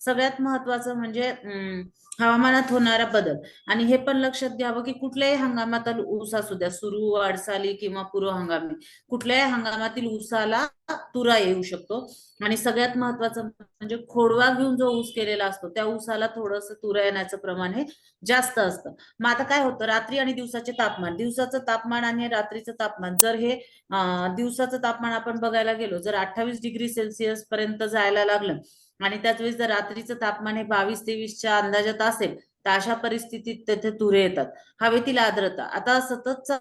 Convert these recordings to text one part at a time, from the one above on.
सगळ्यात महत्वाचं म्हणजे अं, हवामानात होणारा बदल. आणि हे पण लक्षात घ्यावं की कुठल्याही हंगामातील ऊस असू द्या सुरू वाढसाली किंवा पूर्व हंगामी कुठल्याही हंगामातील ऊसाला तुरा येऊ शकतो. आणि सगळ्यात महत्वाचं म्हणजे खोडवा घेऊन जो ऊस केलेला असतो त्या ऊसाला थोडस तुरा येण्याचं प्रमाण हे जास्त असतं. मग आता काय होतं रात्री आणि दिवसाचे तापमान दिवसाचं तापमान आणि रात्रीचं तापमान जर हे दिवसाचं तापमान आपण बघायला गेलो जर अठ्ठावीस डिग्री सेल्सिअस पर्यंत जायला लागलं आणि त्याच वेळेस जर रात्रीचं तापमान हे बावीस तेवीसच्या अंदाजात असेल तर अशा परिस्थितीत तेथे तुरे येतात. हवेतील आर्द्रता. आता सततचा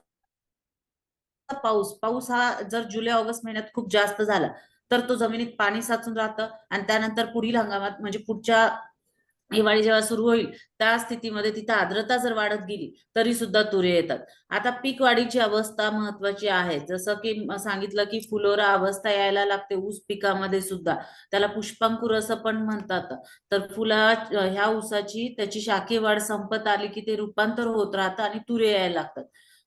पाऊस पाऊस हा जर जुलै ऑगस्ट महिन्यात खूप जास्त झाला तर तो जमिनीत पाणी साचून राहतं आणि त्यानंतर पुढील हंगामात म्हणजे पुढच्या हिवाळी जेव्हा सुरू होईल त्या स्थितीमध्ये तिथं आर्द्रता जर वाढत गेली तरी सुद्धा तुरे येतात. आता पीक वाढीची अवस्था महत्वाची आहे. जसं की सांगितलं की फुलोरा अवस्था यायला लागते ऊस पिकामध्ये सुद्धा. त्याला पुष्पांकुर असं पण म्हणतात. तर फुला ह्या ऊसाची त्याची शाखीय वाढ संपत आली की ते रूपांतर होत राहतं आणि तुरे यायला लागतात.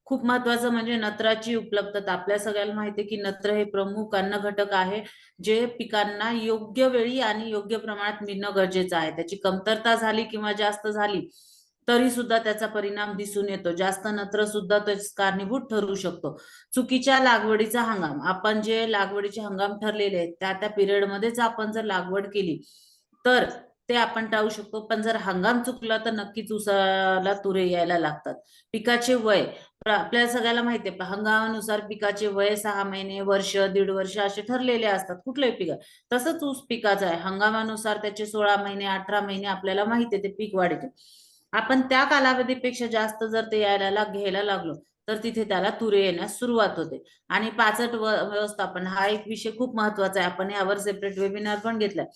खूप महत्वाचं म्हणजे नत्राची उपलब्धता. आपल्या सगळ्याला माहिती आहे की नत्र हे प्रमुख अन्न घटक आहे जे पिकांना योग्य वेळी आणि योग्य प्रमाणात मिळणं गरजेचं आहे. त्याची कमतरता झाली किंवा जास्त झाली तरी सुद्धा त्याचा परिणाम दिसून येतो. जास्त नत्र सुद्धा कारणीभूत ठरू शकतो. चुकीच्या लागवडीचा हंगाम. आपण जे लागवडीचे हंगाम ठरलेले आहेत त्या त्या पिरियडमध्येच आपण जर लागवड केली तर ते आपण टाळू शकतो. पण जर हंगाम चुकला तर नक्कीच उसाला तुरे यायला लागतात. पिकाचे वय आपल्याला सगळ्याला माहिती आहे हंगामानुसार पिकाचे वय सहा महिने वर्ष दीड वर्ष असे ठरलेले असतात कुठलंही पिक. तसंच ऊस पिकाचं आहे हंगामानुसार त्याचे सोळा महिने अठरा महिने आपल्याला माहिती आहे ते पीक वाढते आपण त्या कालावधीपेक्षा जास्त जर ते यायला लाग- घ्यायला लागलो तर तिथे त्याला तुरे येण्यास सुरुवात होते. आणि पाचट व्यवस्थापन हा एक विषय खूप महत्त्वाचा आहे. आपण यावर सेपरेट वेबिनार पण घेतलाय.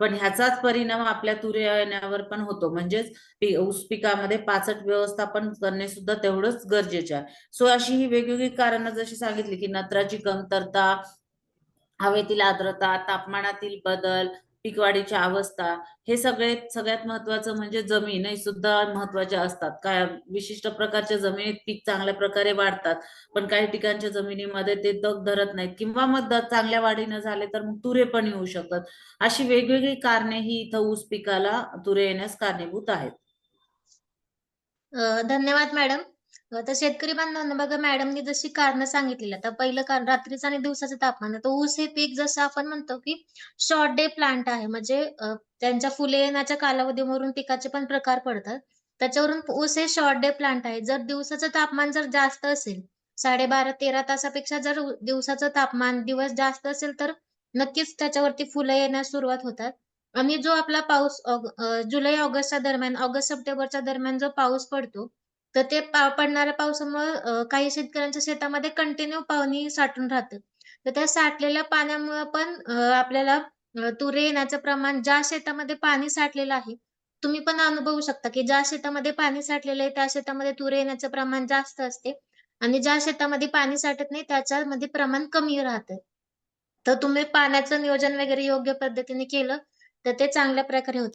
पण ह्याचाच परिणाम आपल्या तुरे येण्यावर पण होतो. म्हणजेच ऊस पिकामध्ये पाचट व्यवस्थापन करणे सुद्धा तेवढंच गरजेचे आहे. सो अशी ही वेगवेगळी कारणं जशी सांगितली की नत्राची कमतरता हवेतील आर्द्रता तापमानातील बदल पीकवाढीची अवस्था हे सगळे सगळ्यात महत्वाचं म्हणजे जमीनही सुद्धा महत्त्वाच्या असतात. काय विशिष्ट प्रकारच्या जमिनीत पीक चांगल्या प्रकारे वाढतात पण काही ठिकाणच्या जमिनीमध्ये ते तग धरत नाहीत किंवा मग चांगल्या वाढीनं झाले तर मग तुरे पण येऊ शकतात. अशी वेगवेगळी कारणे ही इथं ऊस पिकाला तुरे येण्यास कारणीभूत आहेत. धन्यवाद मॅडम. तर शेतकरी बांधवांना बघा मॅडमनी जशी कारणं सांगितलेली तर पहिलं कारण रात्रीचं आणि दिवसाचं तापमान तर ऊस हे पीक जसं आपण म्हणतो की शॉर्ट डे प्लांट आहे म्हणजे त्यांच्या फुले येण्याच्या कालावधीवरून पिकाचे पण प्रकार पडतात. त्याच्यावरून ऊस हे शॉर्ट डे प्लांट आहे. जर दिवसाचं तापमान जर जास्त असेल साडेबारा तेरा तासापेक्षा जर दिवसाचं तापमान दिवस जास्त असेल तर नक्कीच त्याच्यावरती फुलं येण्यास सुरुवात होतात. आणि जो आपला पाऊस जुलै ऑगस्टच्या दरम्यान ऑगस्ट सप्टेंबरच्या दरम्यान जो पाऊस पडतो तर ते पा पडणाऱ्या पावसामुळे अ, काही शेतकऱ्यांच्या शेतामध्ये कंटिन्यू पाणी साठून राहतं. तर त्या साठलेल्या पाण्यामुळे पण अ, आपल्याला अ, तुरे येण्याचं प्रमाण ज्या शेतामध्ये पाणी साठलेलं आहे, तुम्ही पण अनुभवू शकता, की ज्या शेतामध्ये पाणी साठलेलं आहे, त्या शेतामध्ये तुरे येण्याचं प्रमाण जास्त असते आणि ज्या शेतामध्ये पाणी साठत नाही, त्याच्यामध्ये प्रमाण कमी राहतं. तर तुम्ही पाण्याचं नियोजन वगैरे योग्य पद्धतीने केलं, तर ते चांगल्या प्रकारे होतं.